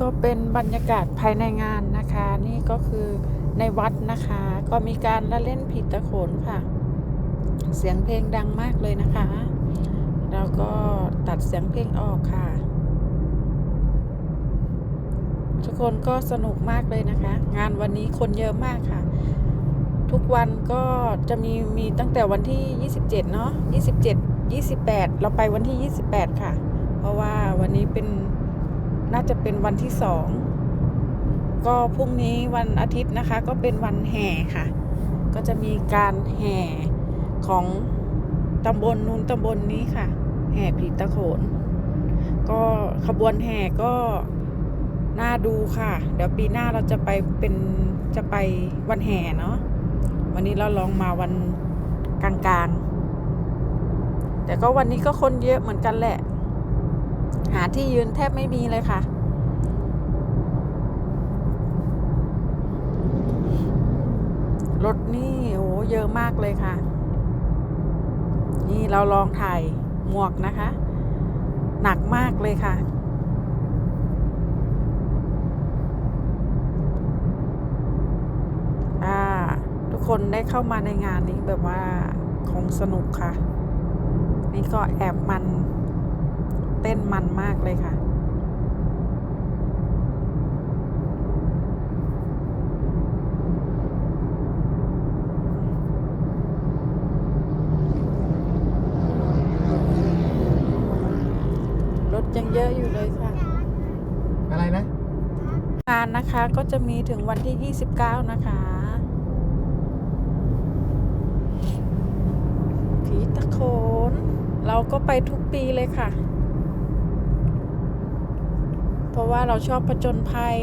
ก็เป็นบรรยากาศภายในงานนะคะ นี่ก็คือในวัดนะคะ ก็มีการละเล่นผีตะโขนค่ะ เสียงเพลงดังมากเลยนะคะแล้วก็ตัดเสียงเพลงออกค่ะ ทุกคนก็สนุกมากเลยนะคะ งานวันนี้คนเยอะมากค่ะ ทุกวันก็จะมีมีตั้งแต่วันที่ 27 เนาะ27 28 เราไปวันที่ 28 ค่ะ เพราะว่าวันนี้เป็น น่าจะเป็นวันที่สองก็พรุ่งนี้วันอาทิตย์นะคะ ก็เป็นวันแห่ค่ะ ก็จะมีการแห่ของตำบลนู้นตำบลนี้ค่ะ แห่ผีตะโขน ก็ขบวนแห่ก็น่าดูค่ะ เดี๋ยวปีหน้าเราจะไปเป็นจะไปวันแห่เนาะวันนี้เราลองมาวันกลางๆ แต่ก็วันนี้ก็คนเยอะเหมือนกันแหละ หาที่ยืนแทบไม่มีเลยค่ะ รถนี่โอ้เยอะมากเลยค่ะ นี่เราลองถ่ายหมวกนะคะ หนักมากเลยค่ะทุกคนได้เข้ามาในงานนี้แบบว่าคงสนุกค่ะ นี่ก็แอบมัน เต้นมันมากเลยค่ะ รถยังเยอะอยู่เลยค่ะ อะไรนะงานนะคะก็จะมีถึงวันที่ 29 นะคะผีตะโขนเราก็ไปทุกปีเลยค่ะเพ ราะว่าเราชอบผจญภัย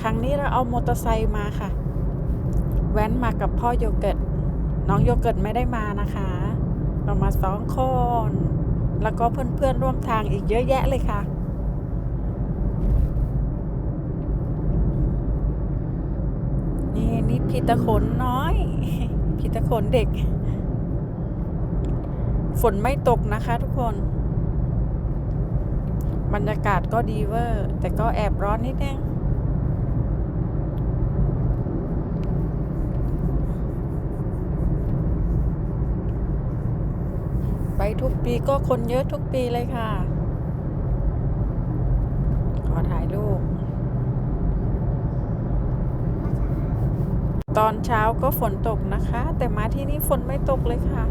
ครั้งนี้เราเอามอเตอร์ไซค์มาค่ะ แว้นมากับพ่อโยเกิร์ต น้องโยเกิร์ตไม่ได้มานะคะ เรามาสองคน แล้วก็เพื่อนๆร่วมทางอีกเยอะแยะเลยค่ะนี่นี่พีตะขนน้อย พีตะขนเด็ก ฝนไม่ตกนะคะทุกคน บรรยากาศก็ดีเวอร์ แต่ก็แอบร้อนนิดนึงไปทุกปีก็คนเยอะทุกปีเลยค่ะ ขอถ่ายรูป ตอนเช้าก็ฝนตกนะคะ แต่มาที่นี่ฝนไม่ตกเลยค่ะ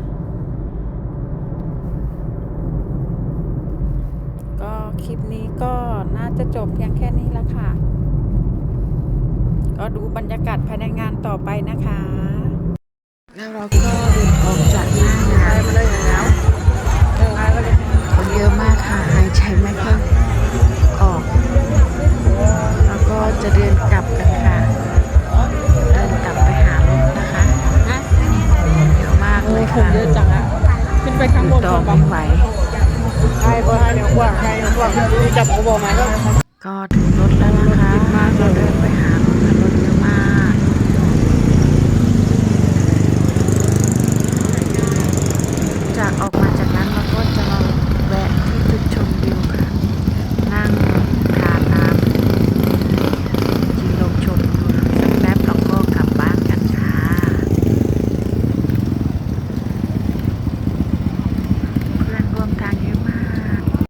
ก็ คลิปนี้ก็น่าจะจบเพียงแค่นี้ละค่ะ ก็ดูบรรยากาศภายในงานต่อไปนะคะ แล้วเราก็เดินออกจากหน้างานคนเยอะมากค่ะหายใจไม่ค่อยออก แล้วก็จะเดินกลับกันค่ะ เดินกลับไปหารถนะคะเยอะมากเลยผค่ะมเยอะจังอะขึ้นไปข้างบนต่ก่ออนไม่ไหว ก็ให้แนวกว้างให้แนวกว้างจับหัวบอมาแล้วก็ถึงรถแล้วนะคะมาเราเดินไปหา